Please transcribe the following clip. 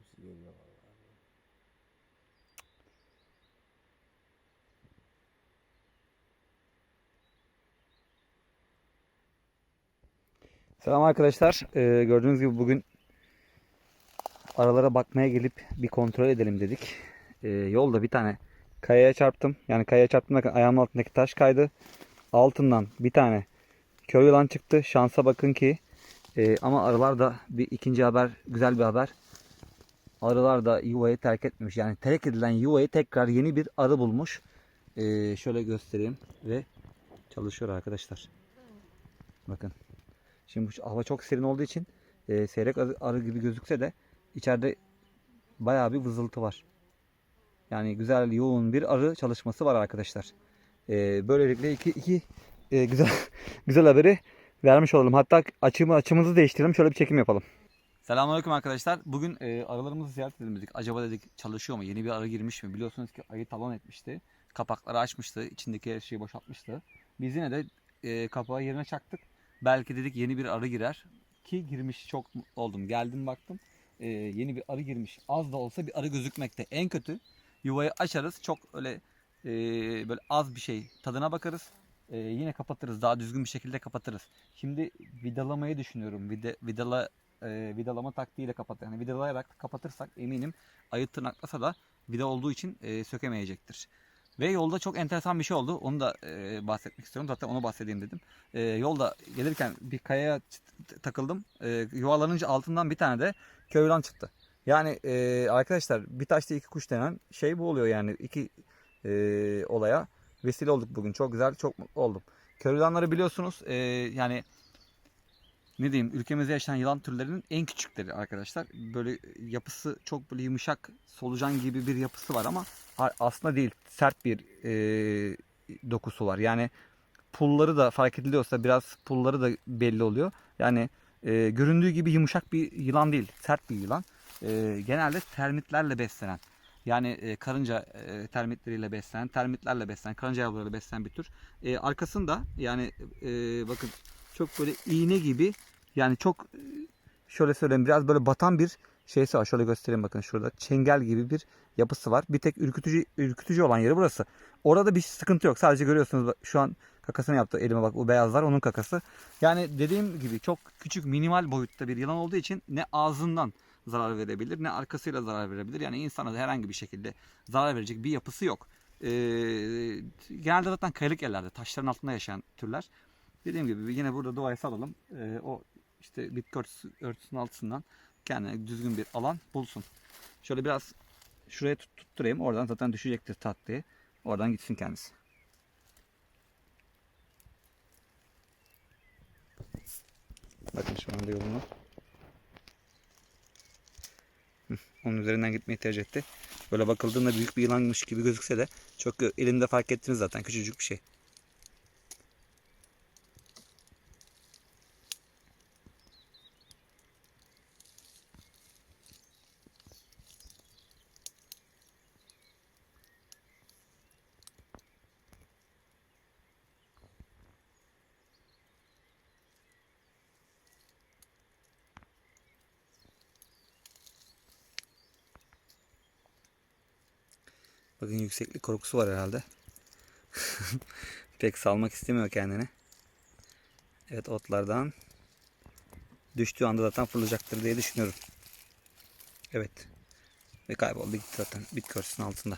hepsi geliyor vallahi. Selam arkadaşlar. Ee, gördüğünüz gibi bugün aralara bakmaya gelip bir kontrol edelim dedik. Ee, yolda bir tane kayaya çarptım. Yani kayaya çarptım derken ayağımın altındaki taş kaydı. Altından bir tane köy yılan çıktı. Şansa bakın ki e, ama arılar da bir ikinci haber güzel bir haber. Arılar da yuvayı terk etmemiş. Yani terk edilen yuvayı tekrar yeni bir arı bulmuş. Ee, şöyle göstereyim ve çalışıyor arkadaşlar. Bakın. Şimdi bu hava çok serin olduğu için e, seyrek arı, gibi gözükse de içeride bayağı bir vızıltı var. Yani güzel yoğun bir arı çalışması var arkadaşlar. E, böylelikle iki, iki e, güzel güzel haberi vermiş olalım. Hatta açımı açımızı değiştirelim. Şöyle bir çekim yapalım. Selamünaleyküm arkadaşlar. Bugün e, arılarımızı ziyaret edelim dedik. Acaba dedik çalışıyor mu? Yeni bir arı girmiş mi? Biliyorsunuz ki ayı talan etmişti. Kapakları açmıştı. içindeki her şeyi boşaltmıştı. Biz yine de e, kapağı yerine çaktık. Belki dedik yeni bir arı girer. Ki girmiş çok oldum. Geldim baktım. e, yeni bir arı girmiş. Az da olsa bir arı gözükmekte. En kötü yuvayı açarız. Çok öyle e, böyle az bir şey tadına bakarız. E, yine kapatırız. Daha düzgün bir şekilde kapatırız. Şimdi vidalamayı düşünüyorum. Vida, vidala e, vidalama taktiğiyle kapat. Yani vidalayarak kapatırsak eminim ayı tırnaklasa da vida olduğu için e, sökemeyecektir. Ve yolda çok enteresan bir şey oldu. Onu da e, bahsetmek istiyorum. Zaten onu bahsedeyim dedim. E, yolda gelirken bir kayaya takıldım. E, yuvalanınca altından bir tane de köylan çıktı. Yani e, arkadaşlar bir taşta iki kuş denen şey bu oluyor yani. iki e, olaya vesile olduk bugün. Çok güzel, çok mutlu oldum. Köylanları biliyorsunuz e, yani ne diyeyim ülkemizde yaşayan yılan türlerinin en küçükleri arkadaşlar. Böyle yapısı çok böyle yumuşak solucan gibi bir yapısı var ama aslında değil sert bir e, dokusu var. Yani pulları da fark ediliyorsa biraz pulları da belli oluyor. Yani e, göründüğü gibi yumuşak bir yılan değil sert bir yılan. E, genelde termitlerle beslenen yani e, karınca e, termitleriyle beslenen, termitlerle beslenen, karınca yavrularıyla beslenen bir tür. E, arkasında yani e, bakın çok böyle iğne gibi yani çok e, şöyle söyleyeyim biraz böyle batan bir şeysi var. Şöyle göstereyim bakın şurada. Çengel gibi bir yapısı var. Bir tek ürkütücü ürkütücü olan yeri burası. Orada bir sıkıntı yok. Sadece görüyorsunuz şu an kakasını yaptı elime bak o beyazlar onun kakası. Yani dediğim gibi çok küçük minimal boyutta bir yılan olduğu için ne ağzından zarar verebilir ne arkasıyla zarar verebilir. Yani insana da herhangi bir şekilde zarar verecek bir yapısı yok. Ee, genelde zaten kayalık yerlerde taşların altında yaşayan türler. Dediğim gibi yine burada doğaya salalım. Ee, o işte bitki örtüsü, örtüsünün altından kendine düzgün bir alan bulsun. Şöyle biraz şuraya tut, tutturayım. Oradan zaten düşecektir tat diye. Oradan gitsin kendisi. Bakın şu anda yolunu. Onun üzerinden gitmeyi tercih etti. Böyle bakıldığında büyük bir yılanmış gibi gözükse de çok elimde fark ettiniz zaten küçücük bir şey. Bakın yükseklik korkusu var herhalde. Pek salmak istemiyor kendini. Evet otlardan düştüğü anda zaten fırlayacaktır diye düşünüyorum. Evet. Ve kayboldu gitti zaten bitki altında.